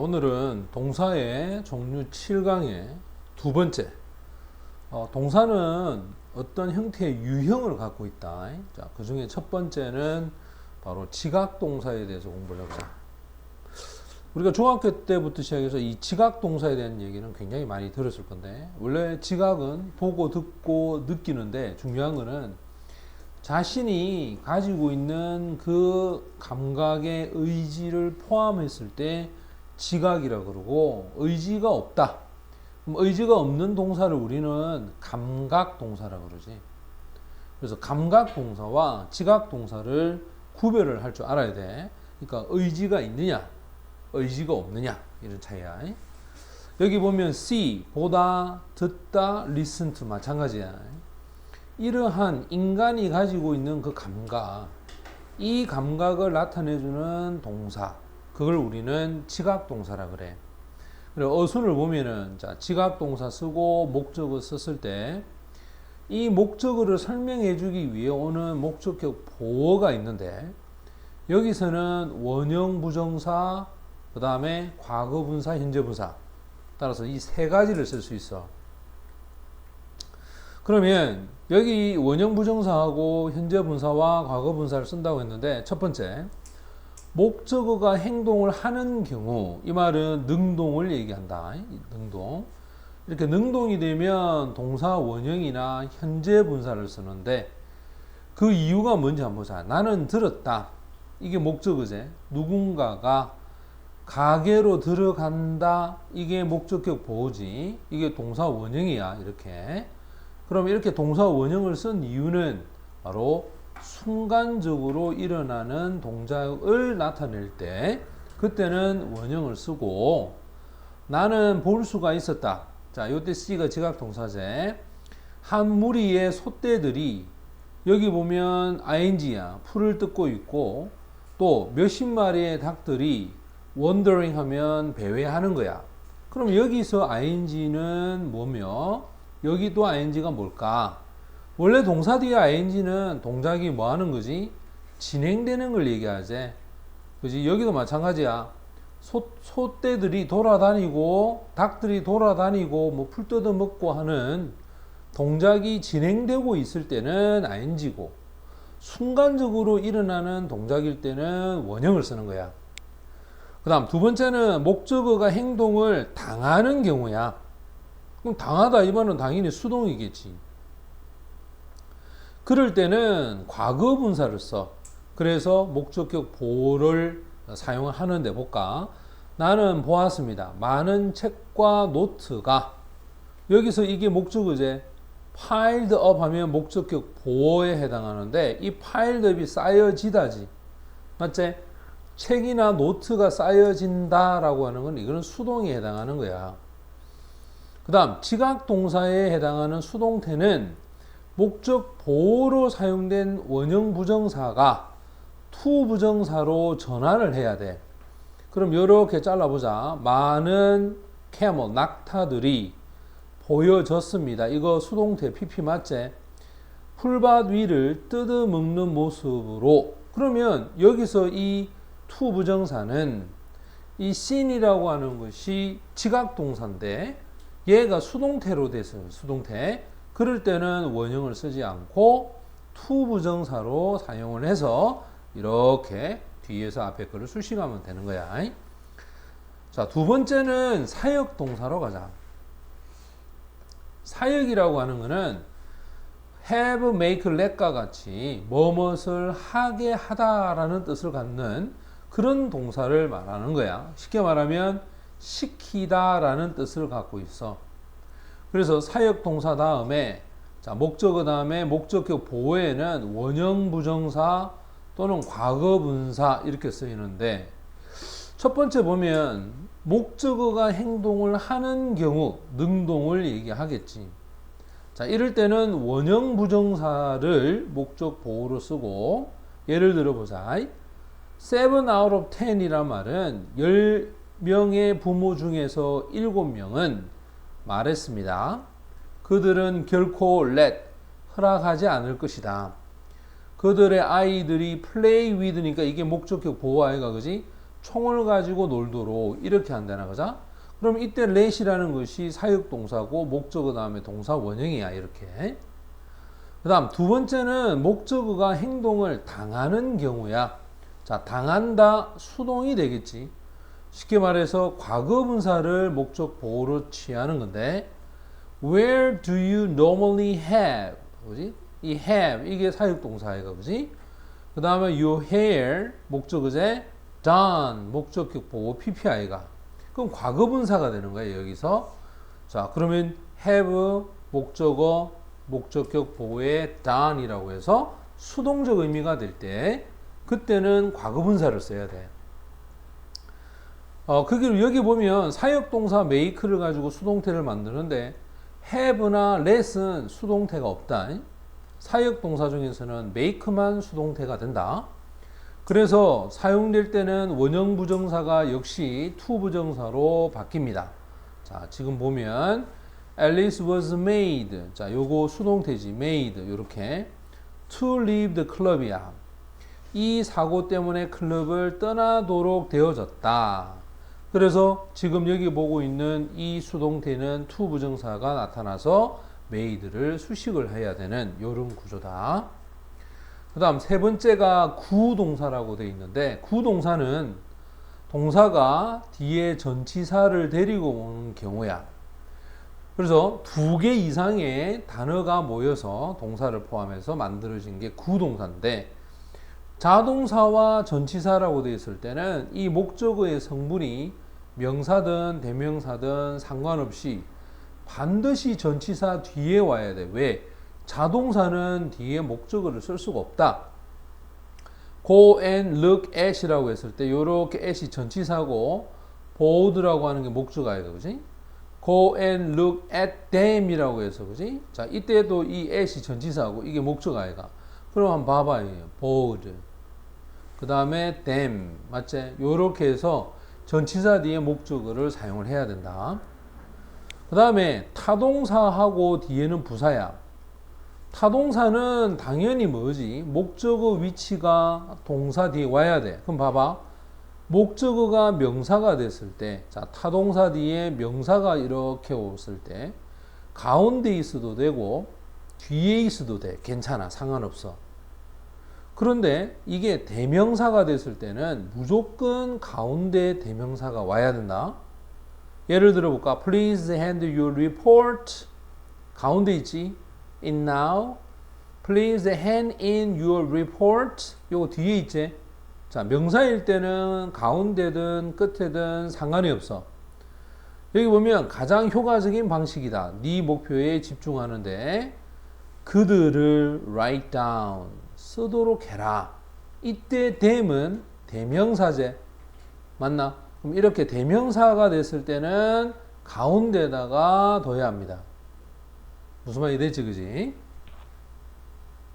오늘은 동사의 종류 7강의 두 번째. 어, 동사는 어떤 형태의 유형을 갖고 있다. 자, 그 중에 첫 번째는 바로 지각 동사에 대해서 공부를 해보자. 우리가 중학교 때부터 시작해서 이 지각 동사에 대한 얘기는 굉장히 많이 들었을 건데, 원래 지각은 보고 듣고 느끼는데 중요한 거는 자신이 가지고 있는 그 감각의 의지를 포함했을 때 지각이라 그러고 의지가 없다. 의지가 없는 동사를 우리는 감각 동사라 그러지. 그래서 감각 동사와 지각 동사를 구별을 할 줄 알아야 돼. 그러니까 의지가 있느냐, 의지가 없느냐 이런 차이야. 여기 보면 see 보다, 듣다, listen to 마찬가지야. 이러한 인간이 가지고 있는 그 감각, 이 감각을 나타내주는 동사, 그걸 우리는 지각 동사라 그래. 그래 어순을 보면은 자 지각 동사 쓰고 목적어 썼을 때 이 목적어를 설명해 주기 위해 오는 목적격 보어가 있는데 여기서는 원형 부정사 그 다음에 과거 분사 현재 분사 따라서 이 세 가지를 쓸 수 있어. 그러면 여기 원형 부정사하고 현재 분사와 과거 분사를 쓴다고 했는데 첫 번째 목적어가 행동을 하는 경우 이 말은 능동을 얘기한다. 능동. 이렇게 능동이 되면 동사 원형이나 현재 분사를 쓰는데 그 이유가 뭔지 한번 보자. 나는 들었다. 이게 목적어제. 누군가가 가게로 들어간다. 이게 목적격 보호지. 이게 동사 원형이야. 이렇게. 그럼 이렇게 동사 원형을 쓴 이유는 바로 순간적으로 일어나는 동작을 나타낼 때 그때는 원형을 쓰고 나는 볼 수가 있었다. 자, 이때 C가 지각 동사제. 한 무리의 소떼들이 여기 보면 ing야. 풀을 뜯고 있고 또 몇십 마리의 닭들이 wandering 하면 배회하는 거야. 그럼 여기서 ing는 뭐며 여기도 ing가 뭘까? 원래 동사 뒤에 ing는 동작이 뭐 하는 거지? 진행되는 걸 얘기하지. 그지? 여기도 마찬가지야. 소, 소떼들이 돌아다니고, 닭들이 돌아다니고, 뭐 풀 뜯어 먹고 하는 동작이 진행되고 있을 때는 ing고, 순간적으로 일어나는 동작일 때는 원형을 쓰는 거야. 그 다음 두 번째는 목적어가 행동을 당하는 경우야. 그럼 당하다 이 말은 당연히 수동이겠지. 그럴 때는 과거 분사를 써. 그래서 목적격 보를 사용하는데 볼까? 나는 보았습니다. 많은 책과 노트가 여기서 이게 목적어제 piled up 하면 목적격 보호에 해당하는데 이 piled up이 쌓여지다지. 맞지? 책이나 노트가 쌓여진다라고 하는 건 이거는 수동에 해당하는 거야. 그 다음 지각 동사에 해당하는 수동태는 목적 보호로 사용된 원형 부정사가 투 부정사로 전환을 해야 돼. 그럼 이렇게 잘라보자. 많은 캐머, 낙타들이 보여졌습니다. 이거 수동태 PP 맞지? 풀밭 위를 뜯어먹는 모습으로 그러면 여기서 이 투 부정사는 이 씬이라고 하는 것이 지각 동사인데 얘가 수동태로 됐어요. 수동태. 그럴 때는 원형을 쓰지 않고 투 부정사로 사용을 해서 이렇게 뒤에서 앞에 거를 수식하면 되는 거야. 자, 두 번째는 사역 동사로 가자. 사역이라고 하는 거는 have, make, let과 같이 뭐뭇을 하게 하다라는 뜻을 갖는 그런 동사를 말하는 거야. 쉽게 말하면 시키다라는 뜻을 갖고 있어. 그래서 사역 동사 다음에 자, 목적어 다음에 목적격 보호에는 원형 부정사 또는 과거 분사 이렇게 쓰이는데 첫 번째 보면 목적어가 행동을 하는 경우 능동을 얘기하겠지. 자, 이럴 때는 원형 부정사를 목적 보호로 쓰고 예를 들어 보자. 7 out of 10이란 말은 10명의 부모 중에서 7명은 말했습니다. 그들은 결코 let 허락하지 않을 것이다. 그들의 아이들이 play with니까 이게 목적격 보호 아이가 그지? 총을 가지고 놀도록 이렇게 한다는 거죠. 그럼 이때 let이라는 것이 사역동사고 목적어 다음에 동사 원형이야 이렇게. 그 다음 두 번째는 목적어가 행동을 당하는 경우야. 자, 당한다 수동이 되겠지. 쉽게 말해서 과거 분사를 목적 보호로 취하는 건데 Where do you normally have? 그지? 이 have 이게 사역 동사예요, 그지? 그 다음에 your hair 목적 어제 done 목적격 보호 PPI가 그럼 과거 분사가 되는 거예요 여기서 자 그러면 have 목적어 목적격 보호의 done이라고 해서 수동적 의미가 될 때 그때는 과거 분사를 써야 돼. 어, 그게 여기 보면 사역 동사 make를 가지고 수동태를 만드는데 have나 let은 수동태가 없다. 사역 동사 중에서는 make만 수동태가 된다. 그래서 사용될 때는 원형 부정사가 역시 to 부정사로 바뀝니다. 자, 지금 보면 Alice was made. 자, 요거 수동태지. made. 요렇게 to leave the club이야. 이 사고 때문에 클럽을 떠나도록 되어졌다. 그래서 지금 여기 보고 있는 이 수동태는 to 부정사가 나타나서 made를 수식을 해야 되는 이런 구조다. 그 다음 세 번째가 구동사라고 되어 있는데 구동사는 동사가 뒤에 전치사를 데리고 오는 경우야. 그래서 두 개 이상의 단어가 모여서 동사를 포함해서 만들어진 게 구동사인데 자동사와 전치사라고 되어 있을 때는 이 목적어의 성분이 명사든 대명사든 상관없이 반드시 전치사 뒤에 와야 돼. 왜? 자동사는 뒤에 목적어를 쓸 수가 없다. go and look at이라고 했을 때 요렇게 at이 전치사고 board라고 하는 게 목적어예요. 그지? go and look at them이라고 해서 그지? 자, 이때도 이 at이 전치사고 이게 목적어가. 그럼 한번 봐봐요. board. 그 다음에 them. 맞지? 요렇게 해서 전치사 뒤에 목적어를 사용을 해야 된다. 그 다음에 타동사하고 뒤에는 부사야. 타동사는 당연히 뭐지? 목적어 위치가 동사 뒤에 와야 돼. 그럼 봐봐. 목적어가 명사가 됐을 때, 자, 타동사 뒤에 명사가 이렇게 왔을 때, 가운데 있어도 되고, 뒤에 있어도 돼. 괜찮아. 상관없어. 그런데 이게 대명사가 됐을 때는 무조건 가운데 대명사가 와야 된다. 예를 들어 볼까? Please hand your report. 가운데 있지? In now. Please hand in your report. 요거 뒤에 있지? 자, 명사일 때는 가운데든 끝에든 상관이 없어. 여기 보면 가장 효과적인 방식이다. 네 목표에 집중하는데 그들을 write down 쓰도록 해라. 이때 them은 대명사제. 맞나? 그럼 이렇게 대명사가 됐을 때는 가운데다가 둬야 합니다. 무슨 말이 되지, 그지?